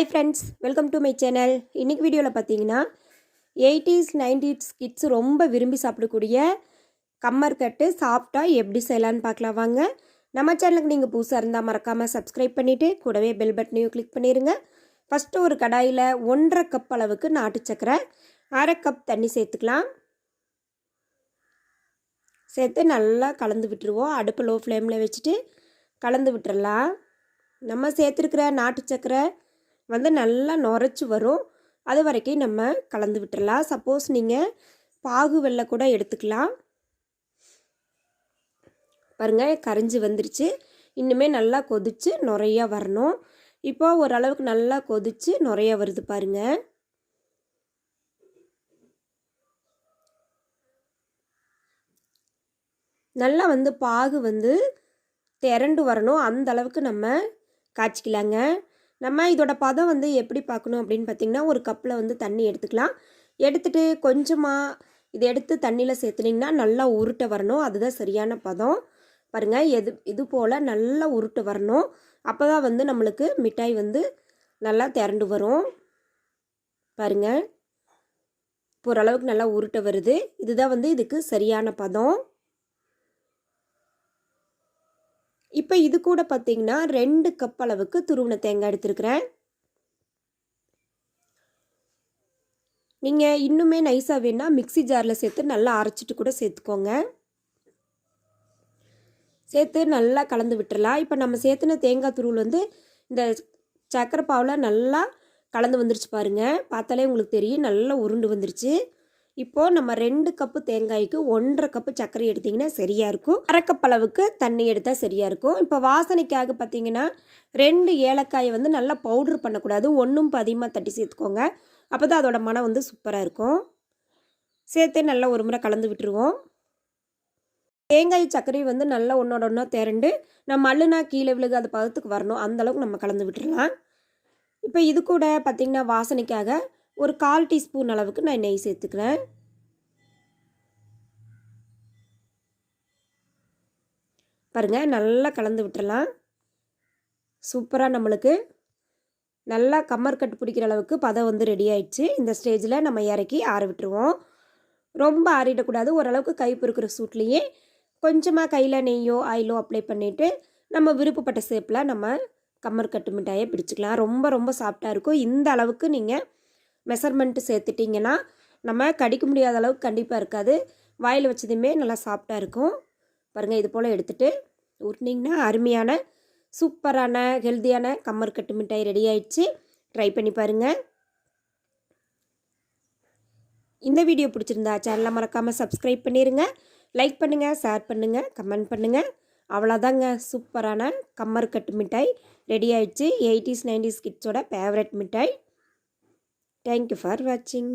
Hi friends welcome to my channel இன்றைக்கி வீடியோவில் பார்த்தீங்கன்னா எயிட்டிஸ் நைன்டிஸ் கிட்ஸ் ரொம்ப விரும்பி சாப்பிடக்கூடிய கம்மர் கட்டு சாஃப்டாக எப்படி செய்யலான்னு பார்க்கலாம் வாங்க. நம்ம சேனலுக்கு நீங்கள் புதுசாக இருந்தால் மறக்காமல் சப்ஸ்கிரைப் பண்ணிவிட்டு கூடவே பெல் பட்டனையும் கிளிக் பண்ணிடுங்க ஃபஸ்ட்டு ஒரு கடாயில் ஒன்றரை கப் அளவுக்கு நாட்டு சக்கரை அரை கப் தண்ணி சேர்த்துக்கலாம். சேர்த்து நல்லா கலந்து விட்டுருவோம். அடுப்பு லோ ஃப்ளேமில் வச்சுட்டு கலந்து விட்டுறலாம். நம்ம சேர்த்துருக்கிற நாட்டு சக்கரை வந்து நல்லா நுரைச்சி வரும். அது வரைக்கும் நம்ம கலந்து விட்டுறலாம். சப்போஸ் நீங்கள் பாகு வெள்ளை கூட எடுத்துக்கலாம். பாருங்கள் கரைஞ்சி வந்துருச்சு. இன்னுமே நல்லா கொதித்து நிறையா வரணும். இப்போ ஓரளவுக்கு நல்லா கொதித்து நிறையா வருது பாருங்கள் நல்லா வந்து பாகு வந்து திரண்டு வரணும். அந்த அளவுக்கு நம்ம காய்ச்சிக்கலாங்க. நம்ம இதோட பதம் வந்து எப்படி பார்க்கணும் அப்படின்னு பார்த்திங்கன்னா ஒரு கப்பில் வந்து தண்ணி எடுத்துக்கலாம். எடுத்துகிட்டு கொஞ்சமாக இதை எடுத்து தண்ணியில் சேர்த்துனிங்கன்னா நல்லா உருட்டை வரணும். அதுதான் சரியான பதம். பாருங்கள் எது இது போல் நல்லா உருட்டு வரணும். அப்போ தான் வந்து நம்மளுக்கு மிட்டாய் வந்து நல்லா திரண்டு வரும். பாருங்கள் இப்போ ஓரளவுக்கு நல்லா உருட்டை வருது. இதுதான் வந்து இதுக்கு சரியான பதம். இப்போ இது கூட பார்த்தீங்கன்னா ரெண்டு கப் அளவுக்கு துருவின தேங்காய் எடுத்துருக்குறேன். நீங்கள் இன்னுமே நைஸாக வேணால் மிக்சி ஜாரில் சேர்த்து நல்லா அரைச்சிட்டு கூட சேர்த்துக்கோங்க. சேர்த்து நல்லா கலந்து விட்டுறலாம். இப்போ நம்ம சேர்த்துன தேங்காய் துருவில் வந்து இந்த சக்கரை பாவில் நல்லா கலந்து வந்துருச்சு பாருங்கள் பார்த்தாலே உங்களுக்கு தெரியும். நல்லா உருண்டு வந்துருச்சு. இப்போது நம்ம ரெண்டு கப்பு தேங்காய்க்கு ஒன்றரை கப்பு சர்க்கரை எடுத்திங்கன்னா சரியாக இருக்கும். அரைக்கப்பளவுக்கு தண்ணி எடுத்தால் சரியாக இருக்கும். இப்போ வாசனைக்காக பார்த்தீங்கன்னா ரெண்டு ஏலக்காயை வந்து நல்லா பவுட்ரு பண்ணக்கூடாது. ஒன்றும் அதிகமாக தட்டி சேர்த்துக்கோங்க. அப்போ தான் அதோடய மனம் வந்து சூப்பராக இருக்கும். சேர்த்து நல்லா ஒரு முறை கலந்து விட்டுருவோம். தேங்காய் சர்க்கரை வந்து நல்லா ஒன்றோட ஒன்றா திரண்டு நம்ம மல்லுனா கீழே விழுகாத பதத்துக்கு வரணும். அந்தளவுக்கு நம்ம கலந்து விட்டுடலாம் இப்போ இது கூட பார்த்திங்கன்னா வாசனைக்காக ஒரு கால் டீஸ்பூன் அளவுக்கு நான் நெய் சேர்த்துக்கிறேன். பாருங்கள் நல்லா கலந்து விட்டுறலாம். சூப்பராக நம்மளுக்கு நல்லா கம்மர் கட்டு பிடிக்கிற அளவுக்கு பதம் வந்து ரெடி ஆயிடுச்சு. இந்த ஸ்டேஜில் நம்ம இறக்கி ஆற விட்டுருவோம். ரொம்ப ஆறிடக்கூடாது ஓரளவுக்கு கை பொறுக்கிற சூட்லேயே கொஞ்சமாக கையில் நெய்யோ ஆயிலோ அப்ளை பண்ணிவிட்டு நம்ம விருப்பப்பட்ட ஷேப்பில் நம்ம கம்மர் கட்டு மிட்டாயை பிடிச்சிக்கலாம். ரொம்ப ரொம்ப சாஃப்டாக இருக்கும். இந்த அளவுக்கு நீங்கள் மெஷர்மெண்ட்டு சேர்த்துட்டிங்கன்னா நம்ம கடிக்க முடியாத அளவுக்கு கண்டிப்பாக இருக்காது. வாயில் வச்சதுமே நல்லா சாஃப்டாக இருக்கும். பாருங்கள் இது போல் எடுத்துகிட்டு உருட்டினிங்கன்னா அருமையான சூப்பரான ஹெல்த்தியான கம்மர் கட்டு மிட்டாய் ரெடி ஆயிடுச்சு. ட்ரை பண்ணி பாருங்கள் இந்த வீடியோ பிடிச்சிருந்தா சேனலை மறக்காமல் சப்ஸ்கிரைப் பண்ணிடுங்க லைக் பண்ணுங்கள் ஷேர் பண்ணுங்கள் கமெண்ட் பண்ணுங்கள் அவ்வளோதாங்க சூப்பரான கம்மர் கட்டு மிட்டாய் ரெடி ஆயிடுச்சு. எயிட்டிஸ் நைன்டிஸ் கிட்ஸோட ஃபேவரட் மிட்டாய். தேங்க்யூ ஃபார் வாட்சிங்.